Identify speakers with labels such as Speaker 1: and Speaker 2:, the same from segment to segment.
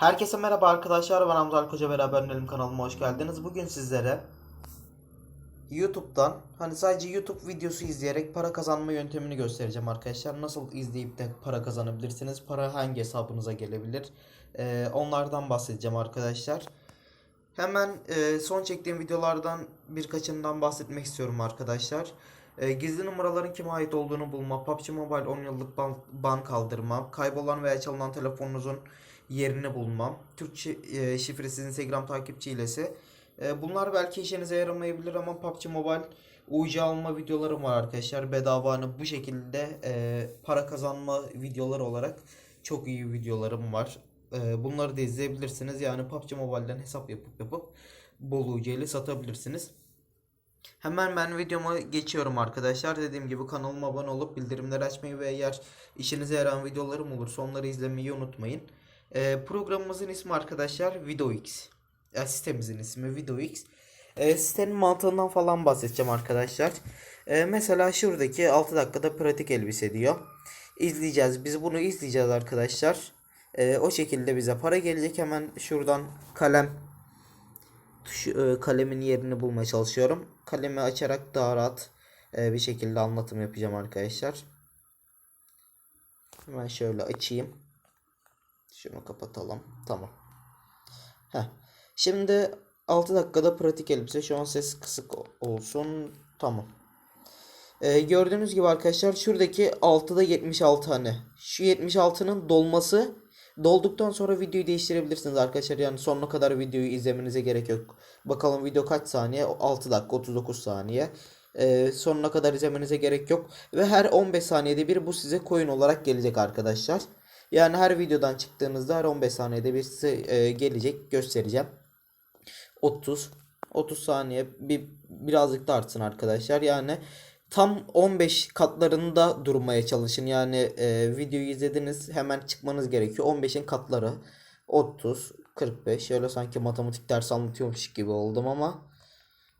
Speaker 1: Herkese merhaba arkadaşlar. Ben Hamza Koca beraber Nelim kanalıma hoş geldiniz. Bugün sizlere YouTube'dan hani sadece YouTube videosu izleyerek para kazanma yöntemini göstereceğim arkadaşlar. Nasıl izleyip de para kazanabilirsiniz? Para hangi hesabınıza gelebilir? Ee, onlardan bahsedeceğim arkadaşlar. Hemen e, son çektiğim videolardan birkaçından bahsetmek istiyorum arkadaşlar. E, gizli numaraların kime ait olduğunu bulma, PUBG Mobile 10 yıllık ban, ban kaldırma, kaybolan veya çalınan telefonunuzun yerini bulmam, Türkçe e, şifresiz Instagram takipçi. E, bunlar belki işinize yaramayabilir ama PUBG Mobile UC alma videolarım var arkadaşlar. Bedava hani bu şekilde e, para kazanma videoları olarak çok iyi videolarım var. E, bunları da izleyebilirsiniz. Yani PUBG Mobile'den hesap yapıp yapıp bol UC satabilirsiniz. Hemen ben videoma geçiyorum arkadaşlar. Dediğim gibi kanalıma abone olup bildirimleri açmayı ve eğer işinize yarayan videolarım olursa onları izlemeyi unutmayın. Ee, programımızın ismi arkadaşlar VideoX. Ya, sitemizin ismi VideoX. Ee, sitenin mantığından falan bahsedeceğim arkadaşlar. Ee, mesela şuradaki 6 dakikada pratik elbise diyor. İzleyeceğiz. Biz bunu izleyeceğiz arkadaşlar. Ee, o şekilde bize para gelecek. Hemen şuradan kalem tuşu, e, kalemin yerini bulmaya çalışıyorum. Kalemi açarak daha rahat e, bir şekilde anlatım yapacağım arkadaşlar. Hemen şöyle açayım. Şunu kapatalım. Tamam. Heh. Şimdi 6 dakikada pratik elbise. Şu an ses kısık olsun. Tamam. Ee, gördüğünüz gibi arkadaşlar şuradaki 6'da 76 hani. Şu 76'nın dolması dolduktan sonra videoyu değiştirebilirsiniz arkadaşlar. Yani sonuna kadar videoyu izlemenize gerek yok. Bakalım video kaç saniye? 6 dakika 39 saniye. Ee, sonuna kadar izlemenize gerek yok. Ve her 15 saniyede bir bu size coin olarak gelecek arkadaşlar. Yani her videodan çıktığınızda her 15 saniyede bir size e, gelecek göstereceğim. 30 30 saniye bir birazcık da artsın arkadaşlar. Yani tam 15 katlarında durmaya çalışın. Yani e, videoyu izlediniz hemen çıkmanız gerekiyor. 15'in katları 30 45 şöyle sanki matematik dersi anlatıyormuş gibi oldum ama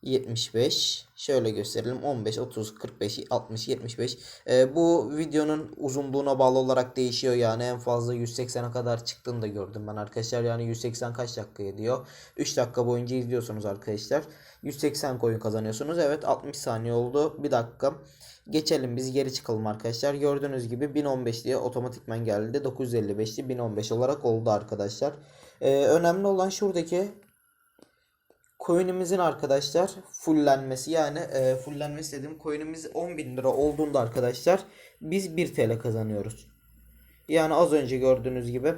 Speaker 1: 75 şöyle gösterelim. 15 30 45 60 75 Ee, bu videonun uzunluğuna bağlı olarak değişiyor yani. En fazla 180'e kadar çıktığını da gördüm ben arkadaşlar. Yani 180 kaç dakika ediyor? 3 dakika boyunca izliyorsunuz arkadaşlar. 180 coin kazanıyorsunuz. Evet 60 saniye oldu. 1 dakika. Geçelim biz geri çıkalım arkadaşlar. Gördüğünüz gibi 1015 diye otomatikmen geldi. 955'ti 1015 olarak oldu arkadaşlar. Ee, önemli olan şuradaki coin'imizin arkadaşlar fullenmesi yani e, fullenmesi dediğim coin'imiz 10.000 lira olduğunda arkadaşlar biz 1 TL kazanıyoruz. Yani az önce gördüğünüz gibi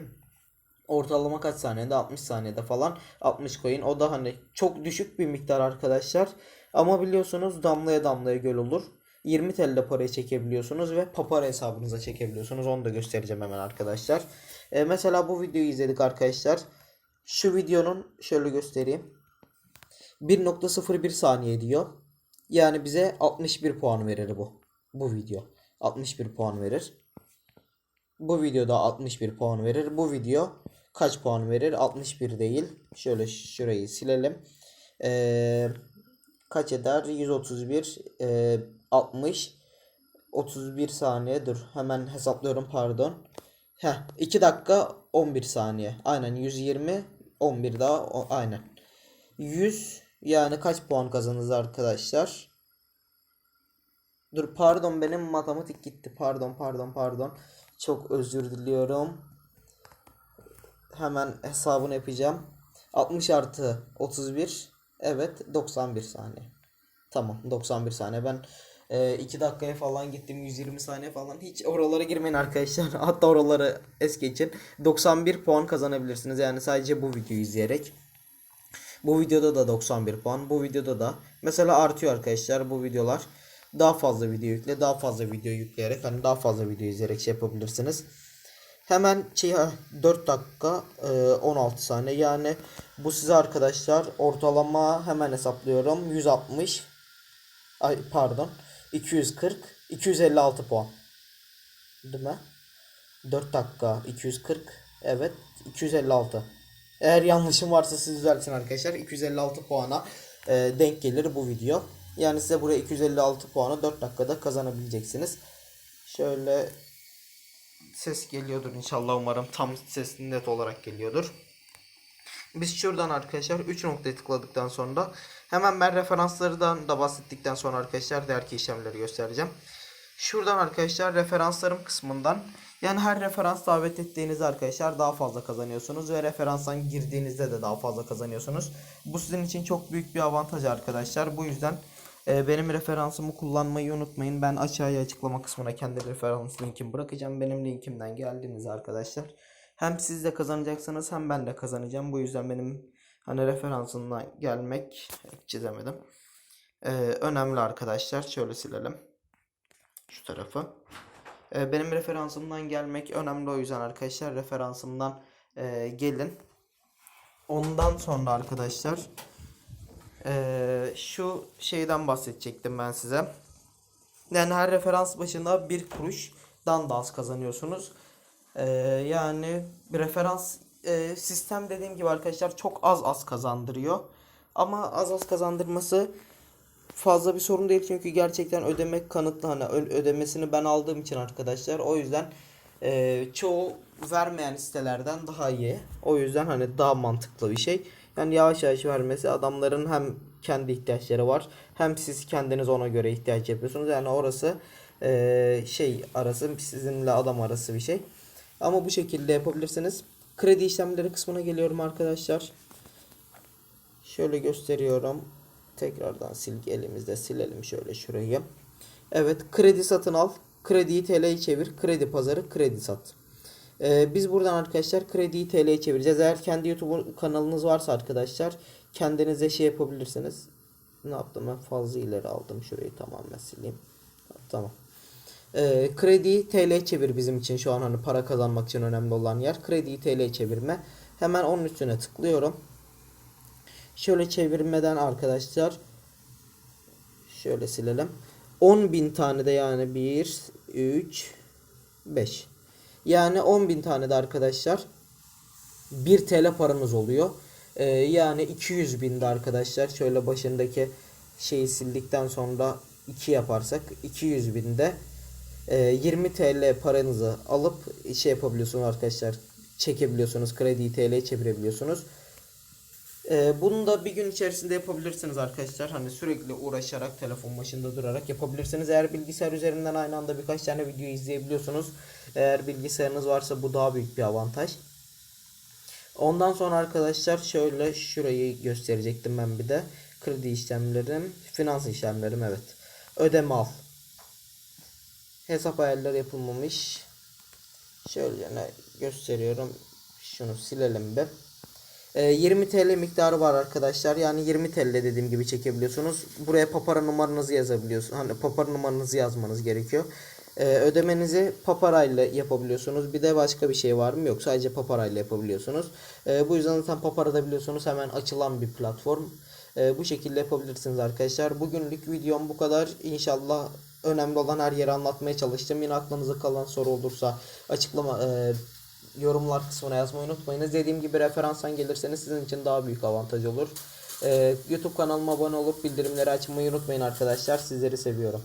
Speaker 1: ortalama kaç saniyede 60 saniyede falan 60 coin o da hani çok düşük bir miktar arkadaşlar ama biliyorsunuz damlaya damlaya göl olur. 20 TL parayı çekebiliyorsunuz ve papara hesabınıza çekebiliyorsunuz. Onu da göstereceğim hemen arkadaşlar. E, mesela bu videoyu izledik arkadaşlar. Şu videonun şöyle göstereyim. 1.01 saniye diyor. Yani bize 61 puan verir bu. Bu video. 61 puan verir. Bu videoda 61 puan verir. Bu video kaç puan verir? 61 değil. Şöyle şurayı silelim. Ee, kaç eder? 131 e, 60 31 saniye dur. Hemen hesaplıyorum pardon. Heh 2 dakika 11 saniye. Aynen 120 11 daha o, aynen. 100 yani kaç puan kazanırız arkadaşlar? Dur pardon benim matematik gitti. Pardon pardon pardon. Çok özür diliyorum. Hemen hesabını yapacağım. 60 artı 31. Evet 91 saniye. Tamam 91 saniye. Ben 2 dakikaya falan gittim 120 saniye falan. Hiç oralara girmeyin arkadaşlar. Hatta oraları es geçin. 91 puan kazanabilirsiniz. Yani sadece bu videoyu izleyerek. Bu videoda da 91 puan. Bu videoda da mesela artıyor arkadaşlar bu videolar. Daha fazla video yükle, daha fazla video yükleyerek hani daha fazla video izleyerek şey yapabilirsiniz. Hemen şey 4 dakika e, 16 saniye yani bu size arkadaşlar ortalama hemen hesaplıyorum 160 ay pardon 240 256 puan. Değil mi? 4 dakika 240 evet 256. Eğer yanlışım varsa siz düzeltin arkadaşlar. 256 puana e, denk gelir bu video. Yani size buraya 256 puanı 4 dakikada kazanabileceksiniz. Şöyle ses geliyordur inşallah umarım tam ses net olarak geliyordur. Biz şuradan arkadaşlar 3 noktaya tıkladıktan sonra hemen ben referanslardan da bahsettikten sonra arkadaşlar diğer işlemleri göstereceğim. Şuradan arkadaşlar referanslarım kısmından yani her referans davet ettiğinizde arkadaşlar daha fazla kazanıyorsunuz ve referanstan girdiğinizde de daha fazla kazanıyorsunuz. Bu sizin için çok büyük bir avantaj arkadaşlar. Bu yüzden e, benim referansımı kullanmayı unutmayın. Ben aşağıya açıklama kısmına kendi referans linkimi bırakacağım. Benim linkimden geldiğiniz arkadaşlar. Hem siz de kazanacaksınız hem ben de kazanacağım. Bu yüzden benim hani referansından gelmek çizemedim. E, önemli arkadaşlar. Şöyle silelim. Şu tarafı. E, benim referansımdan gelmek önemli o yüzden arkadaşlar referansımdan e, gelin. Ondan sonra arkadaşlar e, şu şeyden bahsedecektim ben size. Yani her referans başına bir kuruşdan da az kazanıyorsunuz. E, yani referans sistem dediğim gibi arkadaşlar çok az az kazandırıyor. Ama az az kazandırması fazla bir sorun değil çünkü gerçekten ödemek kanıtlı hani ödemesini ben aldığım için arkadaşlar. O yüzden e, çoğu vermeyen sitelerden daha iyi. O yüzden hani daha mantıklı bir şey. Yani yavaş yavaş vermesi adamların hem kendi ihtiyaçları var hem siz kendiniz ona göre ihtiyaç yapıyorsunuz. Yani orası e, şey arası sizinle adam arası bir şey. Ama bu şekilde yapabilirsiniz. Kredi işlemleri kısmına geliyorum arkadaşlar. Şöyle gösteriyorum. Tekrardan sil elimizde silelim şöyle şurayı. Evet kredi satın al. Krediyi TL'ye çevir. Kredi pazarı kredi sat. Ee, biz buradan arkadaşlar krediyi TL'ye çevireceğiz. Eğer kendi YouTube kanalınız varsa arkadaşlar kendinize şey yapabilirsiniz. Ne yaptım ben fazla ileri aldım. Şurayı tamamen sileyim. Tamam. Ee, krediyi TL'ye çevir bizim için şu an hani para kazanmak için önemli olan yer. Krediyi TL'ye çevirme. Hemen onun üstüne tıklıyorum. Şöyle çevirmeden arkadaşlar şöyle silelim. 10.000 tane de yani 1 3 5. Yani 10.000 tane de arkadaşlar 1 TL paranız oluyor. Ee, yani 200 binde arkadaşlar şöyle başındaki şeyi sildikten sonra 2 yaparsak 200 binde e, 20 TL paranızı alıp şey yapabiliyorsunuz arkadaşlar çekebiliyorsunuz krediyi TL'ye çevirebiliyorsunuz. Ee, bunu da bir gün içerisinde yapabilirsiniz arkadaşlar. Hani sürekli uğraşarak telefon başında durarak yapabilirsiniz. Eğer bilgisayar üzerinden aynı anda birkaç tane video izleyebiliyorsunuz. Eğer bilgisayarınız varsa bu daha büyük bir avantaj. Ondan sonra arkadaşlar şöyle şurayı gösterecektim ben bir de. Kredi işlemlerim, finans işlemlerim evet. Ödeme al. Hesap ayarları yapılmamış. Şöyle gösteriyorum. Şunu silelim bir. Ee, 20 TL miktarı var arkadaşlar. Yani 20 TL dediğim gibi çekebiliyorsunuz. Buraya papara numaranızı yazabiliyorsunuz. Hani papara numaranızı yazmanız gerekiyor. Ee, ödemenizi paparayla yapabiliyorsunuz. Bir de başka bir şey var mı? Yok. Sadece paparayla yapabiliyorsunuz. Ee, bu yüzden zaten papara da biliyorsunuz hemen açılan bir platform. Ee, bu şekilde yapabilirsiniz arkadaşlar. Bugünlük videom bu kadar. İnşallah önemli olan her yeri anlatmaya çalıştım. Yine aklınıza kalan soru olursa açıklama e, yorumlar kısmına yazmayı unutmayınız. Dediğim gibi referanstan gelirseniz sizin için daha büyük avantaj olur. Ee, YouTube kanalıma abone olup bildirimleri açmayı unutmayın arkadaşlar. Sizleri seviyorum.